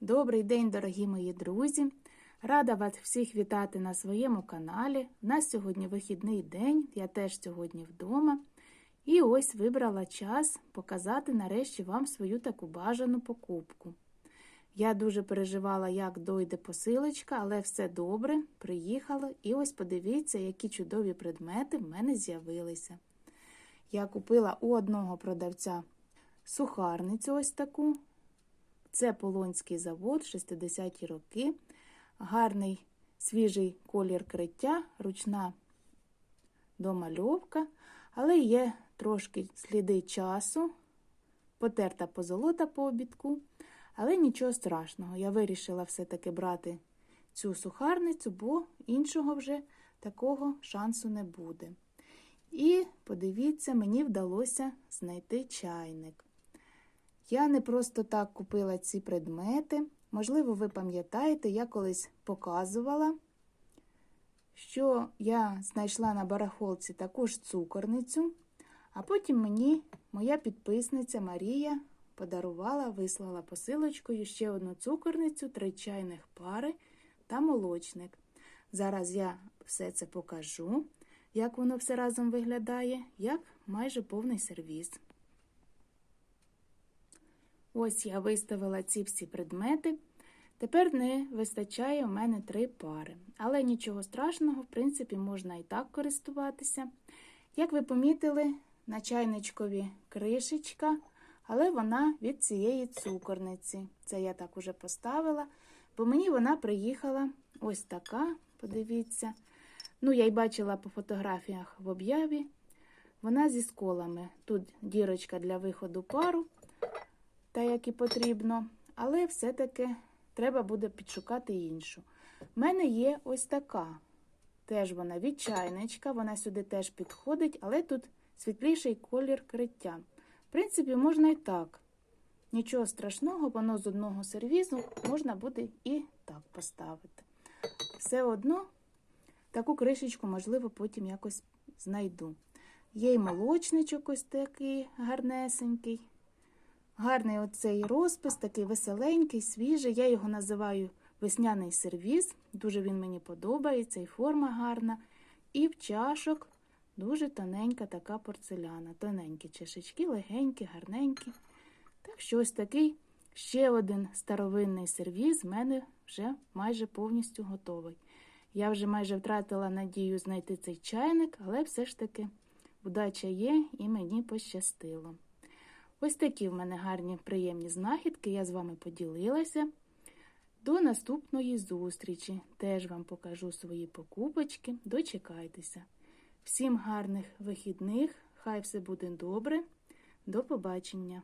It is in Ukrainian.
Добрий день, дорогі мої друзі! Рада вас всіх вітати на своєму каналі. У нас сьогодні вихідний день, я теж сьогодні вдома. І ось вибрала час показати нарешті вам свою таку бажану покупку. Я дуже переживала, як дойде посилочка, але все добре, приїхала. І ось подивіться, які чудові предмети в мене з'явилися. Я купила у одного продавця сухарницю ось таку. Це Полонський завод, 60-ті роки. Гарний свіжий колір криття, ручна домальовка, але є трошки сліди часу, потерта позолота по обідку, але нічого страшного. Я вирішила все-таки брати цю сухарницю, бо іншого вже такого шансу не буде. І подивіться, мені вдалося знайти чайник. Я не просто так купила ці предмети. Можливо, ви пам'ятаєте, я колись показувала, що я знайшла на барахолці також цукорницю, а потім мені моя підписниця Марія подарувала, вислала посилочкою ще одну цукорницю, три чайних пари та молочник. Зараз я все це покажу, як воно все разом виглядає, як майже повний сервіс. Ось я виставила ці всі предмети. Тепер не вистачає у мене три пари. Але нічого страшного, в принципі, можна і так користуватися. Як ви помітили, на чайничкові кришечка, але вона від цієї цукорниці. Це я так уже поставила, бо мені вона приїхала ось така, подивіться. Ну, я й бачила по фотографіях в об'яві. Вона зі сколами. Тут дірочка для виходу пару та як і потрібно, але все-таки треба буде підшукати іншу. У мене є ось така. Теж вона від вона сюди теж підходить, але тут світліший колір криття. В принципі, можна і так. Нічого страшного, воно з одного сервізу можна буде і так поставити. Все одно таку кришечку, можливо, потім якось знайду. Є й молочничок ось такий гарнесенький. Гарний оцей розпис, такий веселенький, свіжий. Я його називаю весняний сервіз. Дуже він мені подобається, і форма гарна. І в чашок дуже тоненька така порцеляна. Тоненькі чашечки, легенькі, гарненькі. Так що ось такий ще один старовинний сервіз в мене вже майже повністю готовий. Я вже майже втратила надію знайти цей чайник, але все ж таки удача є і мені пощастило. Ось такі в мене гарні приємні знахідки, я з вами поділилася. До наступної зустрічі. Теж вам покажу свої покупочки. Дочекайтеся. Всім гарних вихідних, хай все буде добре. До побачення!